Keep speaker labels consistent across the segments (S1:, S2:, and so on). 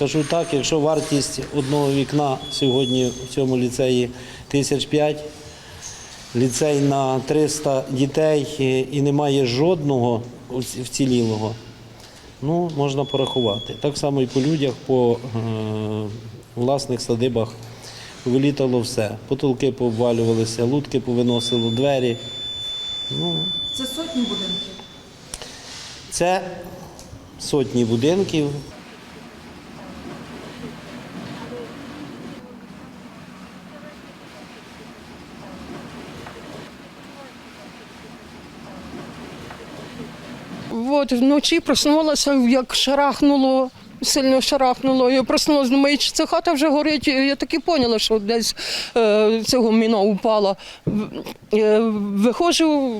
S1: Скажу так, якщо вартість одного вікна сьогодні в цьому ліцеї тисяч п'ять, ліцей на 300 дітей і немає жодного вцілілого, ну, можна порахувати. Так само і по людях, по е, власних садибах вилітало все. Потолки пообвалювалися, лутки повиносило, двері. Ну,
S2: Це сотні будинків.
S1: це сотні будинків.
S3: От вночі проснулася, як шарахнуло, сильно шарахнуло. Я проснулася, думаю, чи ця хата вже горить. Я так і поняла, що десь е, цього міна упала. Е, Виходжу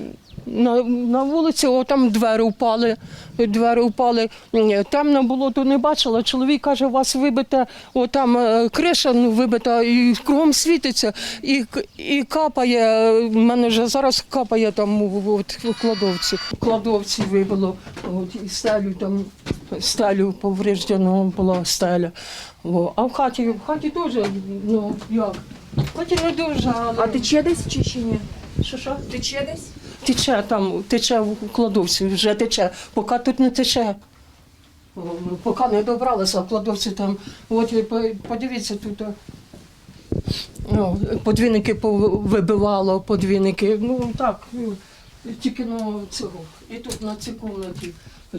S3: на, на вулицю, о, там двері впали. Двері впали. Е, Темно було, то не бачила. Чоловік каже, у вас вибита, о, там е, криша ну, вибита, і кругом світиться, і, і капає. У мене вже зараз капає там от, у кладовці. В кладовці вибило, от, і стелю там, стелю повреждено була стеля. О, а в хаті, в хаті теж, ну як? В хаті не дуже, але...
S2: А тече десь чи ще ні?
S3: що, що?
S2: Тече десь?
S3: Тече там, тече в кладовці, вже тече, поки тут не тече. О, ну, Поки не добралася в кладовці там. От і по- подивіться тут. о. Ну, подвійники вибивало, подвійники. Ну так, ну, тільки на цього. І тут на цій кімнаті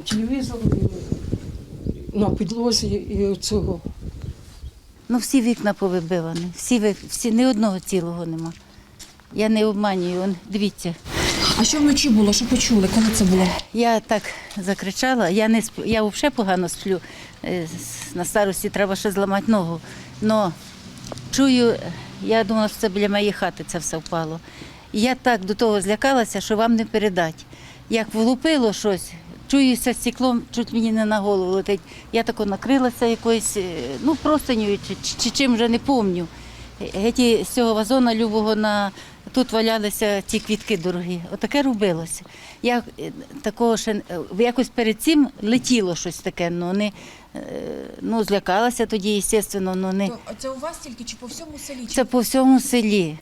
S3: телевізор, і на підлозі і цього.
S4: Ну, всі вікна повибивані, всі, всі, ні одного цілого нема. Я не обманюю, он, дивіться.
S2: А що вночі було? Що почули? Коли це було?
S4: Я так закричала, я не сп... я взагалі погано сплю. Е, На старості треба ще зламати ногу. Но чую, я думала, що це біля моєї хати це все впало. І я так до того злякалася, що вам не передати. Як влупило щось, чуюся стеклом, чуть мені не на голову летить. Я тако накрилася якоюсь, е, ну, простиню чи, чи чим вже не помню. Геті з цього вазона любого на тут валялися ті квітки дорогі. Отаке робилося. Я е, такого ще е, якось перед цим летіло щось таке, ну не ну злякалася тоді, звісно, ну не
S2: А це у вас тільки чи по всьому селі?
S4: це по всьому селі.